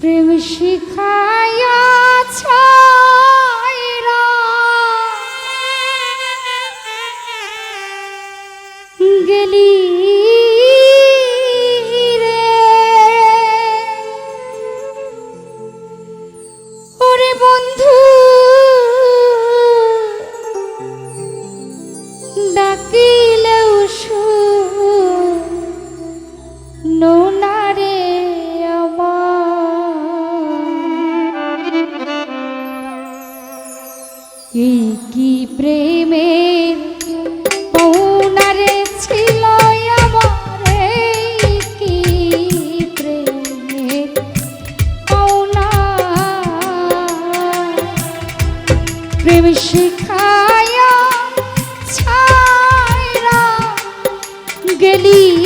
প্রেম শিখায়া প্রেম শিখায়া ছাইরা গেলি।